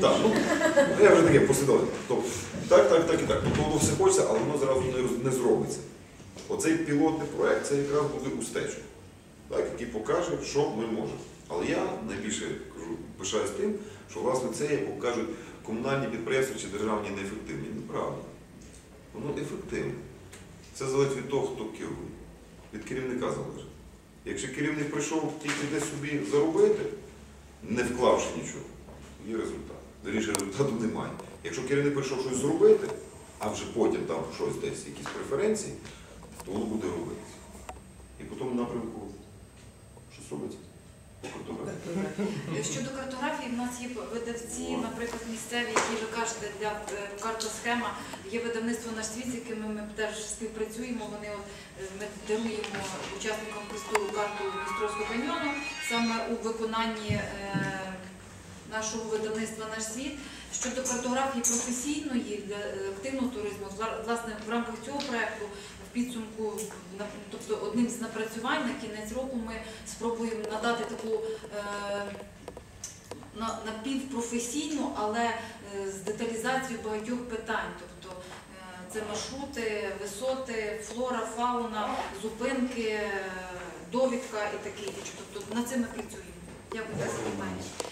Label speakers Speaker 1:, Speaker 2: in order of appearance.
Speaker 1: Так, ну, я вже таке послідовно. Тобто, так, так, так і так. Тобто воно все хочеться, але воно зразу не, не зробиться. Оцей пілотний проект це якраз буде устечок, так, який покаже, що ми можемо. Але я найбільше кажу, пишаюсь тим, що власне це, як кажуть, комунальні підприємства чи державні неефективні. Неправда. Воно ефективне. Це залежить від того, хто керує. Від керівника залежить. Якщо керівник прийшов тільки десь собі заробити, не вклавши нічого, є результат. Вірніше, результату немає. Якщо керівник прийшов щось зробити, а вже потім там щось десь, якісь преференції, то воно буде робитися. І по тому напрямку щось робиться.
Speaker 2: Щодо картографії, в нас є видавці, наприклад, місцеві, які ви кажете, для е, картосхема. Є видавництво наш світ, з якими ми теж співпрацюємо. Вони от, е, ми даруємо учасникам фестивалю карту Дністровського каньйону саме у виконанні е, нашого видавництва наш світ. Щодо картографії професійної для активного туризму, власне, в рамках цього проекту в підсумку, тобто одним з напрацювань на кінець року ми спробуємо надати таку е, напівпрофесійну, але е, з деталізацією багатьох питань. Тобто це маршрути, висоти, флора, фауна, зупинки, е, довідка і таке інше. Тобто над цим ми працюємо. Дякую за запитання.